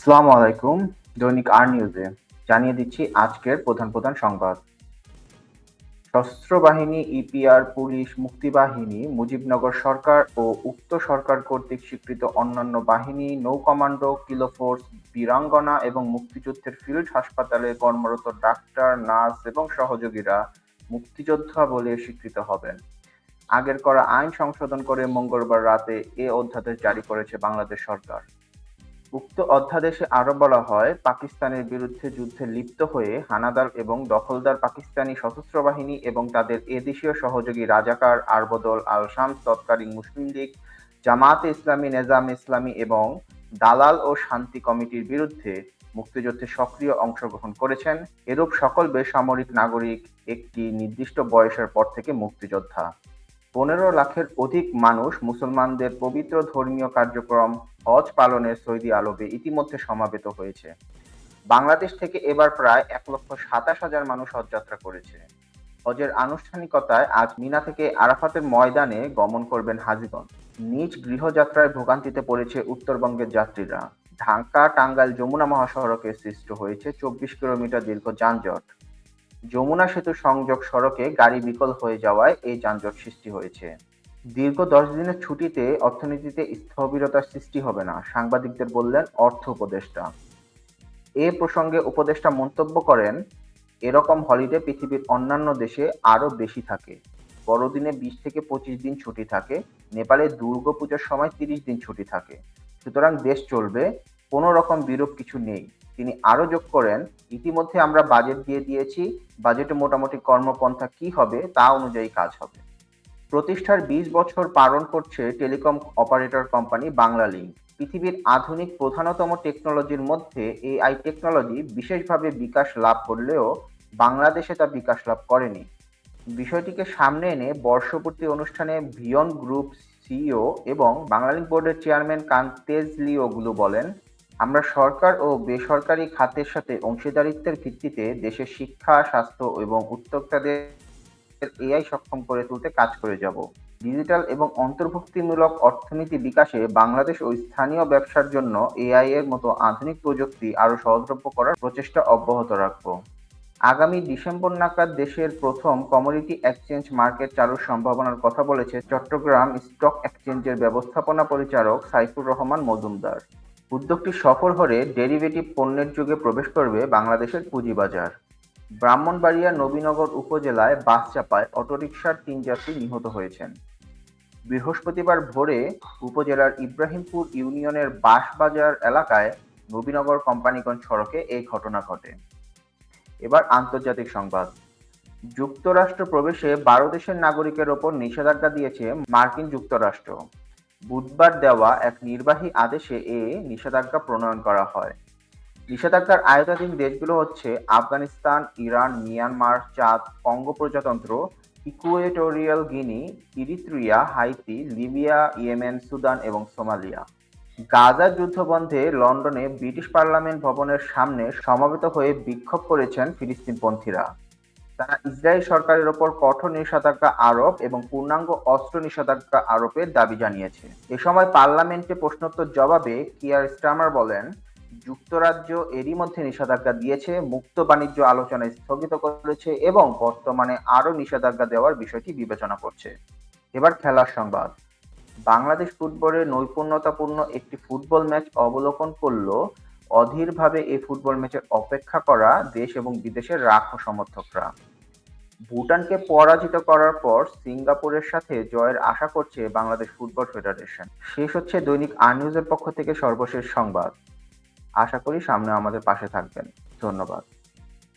আসসালামু আলাইকুম, দৈনিক আর নিউজে জানিয়ে দিচ্ছি আজকের প্রধান প্রধান সংবাদ। সশস্ত্র বাহিনী ইপিআর পুলিশ, মুক্তিবাহিনী, মুজিবনগর সরকার ও উক্ত সরকার কর্তৃক স্বীকৃত অন্যান্য বাহিনী, নৌ কমান্ডো, কিলো ফোর্স, বীরাঙ্গনা এবং মুক্তিযুদ্ধের ফিল্ড হাসপাতালে কর্মরত ডাক্তার, নার্স এবং সহযোগীরা মুক্তিযোদ্ধা বলে স্বীকৃত হবেন। আগের করা আইন সংশোধন করে মঙ্গলবার রাতে এ অধ্যাদেশ জারি করেছে বাংলাদেশ সরকার। উক্ত অধ্যাদেশে আরও বলা হয়, পাকিস্তানের বিরুদ্ধে যুদ্ধে লিপ্ত হয়ে হানাদার এবং দখলদার পাকিস্তানি সশস্ত্র বাহিনী এবং তাদের এদেশীয় সহযোগী রাজাকার আরবদল আল শামস তৎকালীন মুসলিম লীগ জামায়াতে ইসলামী, নেজাম ইসলামী এবং দালাল ও শান্তি কমিটির বিরুদ্ধে মুক্তিযুদ্ধে সক্রিয় অংশগ্রহণ করেছেন। এরূপ সকল বেসামরিক নাগরিক একটি নির্দিষ্ট বয়সের পর থেকে মুক্তিযোদ্ধা। পনেরো লাখের অধিক মানুষ মুসলমানদের পবিত্র ধর্মীয় কার্যক্রম হজ পালনের সৌদি আরবে ইতিমধ্যে সমাবেত হয়েছে। বাংলাদেশ থেকে এবার প্রায় এক লক্ষ সাতাশ হাজার মানুষ হজযাত্রা করেছে। হজের আনুষ্ঠানিকতায় আজ মিনা থেকে আরাফাতের ময়দানে গমন করবেন হাজিগণ নিজ গৃহযাত্রায় ভোগান্তিতে পড়েছে উত্তরবঙ্গের যাত্রীরা। ঢাকা টাঙ্গাইল যমুনা মহাসড়কে সৃষ্ট হয়েছে চব্বিশ কিলোমিটার দীর্ঘ যানজট। যমুনা সেতু সংযোগ সড়কে গাড়ি বিকল হয়ে যাওয়ায় এই যানজট সৃষ্টি হয়েছে। দীর্ঘ দশ দিনের ছুটিতে অর্থনীতিতে স্থবিরতার সৃষ্টি হবে না, সাংবাদিকদের বললেন অর্থ উপদেষ্টা। এ প্রসঙ্গে উপদেষ্টা মন্তব্য করেন, এরকম হলিডে পৃথিবীর অন্যান্য দেশে আরও বেশি থাকে। বড়দিনে বিশ থেকে পঁচিশ দিন ছুটি থাকে, নেপালে দুর্গা পূজার সময় তিরিশ দিন ছুটি থাকে। সুতরাং দেশ চলবে কোনো রকম বিরূপ কিছু নেই। তিনি আরও যোগ করেন, ইতিমধ্যে আমরা বাজেট দিয়ে দিয়েছি বাজেটে মোটামুটি কর্মপন্থা কি হবে তা অনুযায়ী কাজ হবে। প্রতিষ্ঠার বিশ বছর পালন করছে telecom operator company Banglalink পৃথিবীর আধুনিক প্রধানতম টেকনোলজির মধ্যে এআই টেকনোলজি বিশেষভাবে বিকাশ লাভ করলেও বাংলাদেশে তা বিকাশ লাভ করেনি। বিষয়টিকে সামনে এনে বর্ষপূর্তি অনুষ্ঠানে ভিয়ন গ্রুপ সিইও এবং বাংলালিংক বোর্ডের চেয়ারম্যান কান্তেজ লিওগুলো বলেন আমরা সরকার ও বেসরকারি খাতের সাথে অংশীদারিত্বের ভিত্তিতে দেশের শিক্ষা, স্বাস্থ্য এবং উদ্যোক্তাদের এআই সক্ষম করে তুলতে কাজ করে যাব। ডিজিটাল এবং অন্তর্ভুক্তিমূলক অর্থনীতি বিকাশে বাংলাদেশ ও স্থানীয় ব্যবসার জন্য এআই এর মতো আধুনিক প্রযুক্তি আরও সহজলভ্য করার প্রচেষ্টা অব্যাহত রাখব। আগামী ডিসেম্বর নাগাদ দেশের প্রথম কমোডিটি এক্সচেঞ্জ মার্কেট চালুর সম্ভাবনার কথা বলেছে চট্টগ্রাম স্টক এক্সচেঞ্জের ব্যবস্থাপনা পরিচালক সাইফুর রহমান মজুমদার। উদ্যোগটি সফল হলে ডেরিভেটিভ পণ্যের যুগে প্রবেশ করবে বাংলাদেশের পুঁজিবাজার। ব্রাহ্মণবাড়িয়া নবীনগর উপজেলায় বাস চাপায় অটোরিকশার তিন যাত্রী নিহত হয়েছেন। বৃহস্পতিবার ভোরে উপজেলার ইব্রাহিমপুর ইউনিয়নের বাঁশবাজার এলাকায় নবীনগর কোম্পানিগঞ্জ সড়কে এই ঘটনা ঘটে। এবার আন্তর্জাতিক সংবাদ। যুক্তরাষ্ট্র প্রবেশে বারো দেশের নাগরিকের ওপর নিষেধাজ্ঞা দিয়েছে মার্কিন যুক্তরাষ্ট্র। বুধবার দেওয়া এক নির্বাহী আদেশে এ নিষেধাজ্ঞা প্রণয়ন করা হয়। নিষেধাজ্ঞার আয়তাধীন দেশগুলো হচ্ছে Afghanistan, Iran, Myanmar, Chad, Congo প্রজাতন্ত্র, Equatorial Guinea, Eritrea, Haiti, Libya, Yemen, Sudan এবং সোমালিয়া। গাজা যুদ্ধবন্ধে লন্ডনে ব্রিটিশ পার্লামেন্ট ভবনের সামনে সমবেত হয়ে বিক্ষোভ করেছেন ফিলিস্তিনপন্থীরা। তারা ইসরায়েল সরকারের ওপর কঠোর নিষেধাজ্ঞা আরোপ এবং পূর্ণাঙ্গ অস্ত্র নিষেধাজ্ঞা আরোপের দাবি জানিয়েছে। এ সময় পার্লামেন্টে প্রশ্নোত্তর জবাবে কিয়ার স্টামার বলেন, যুক্তরাজ্য এরই মধ্যে নিষেধাজ্ঞা দিয়েছে, মুক্ত বাণিজ্য আলোচনা স্থগিত করেছে এবং বর্তমানে আরও নিষেধাজ্ঞা দেওয়ার বিষয়টি বিবেচনা করছে। এবার খেলার সংবাদ। বাংলাদেশ ফুটবলের নৈপুণ্যতাপূর্ণ একটি ফুটবল ম্যাচ অবলোকন করল অধীরভাবে এই ফুটবল ম্যাচের অপেক্ষা করা দেশ এবং বিদেশের রাখ সমর্থকরা। ভুটানকে পরাজিত করার পর সিঙ্গাপুরের সাথে জয়ের আশা করছে বাংলাদেশ ফুটবল ফেডারেশন। শেষ হচ্ছে দৈনিক আর নিউজের পক্ষ থেকে সর্বশেষ সংবাদ। আশা করি সামনে আমাদের পাশে থাকবেন। ধন্যবাদ।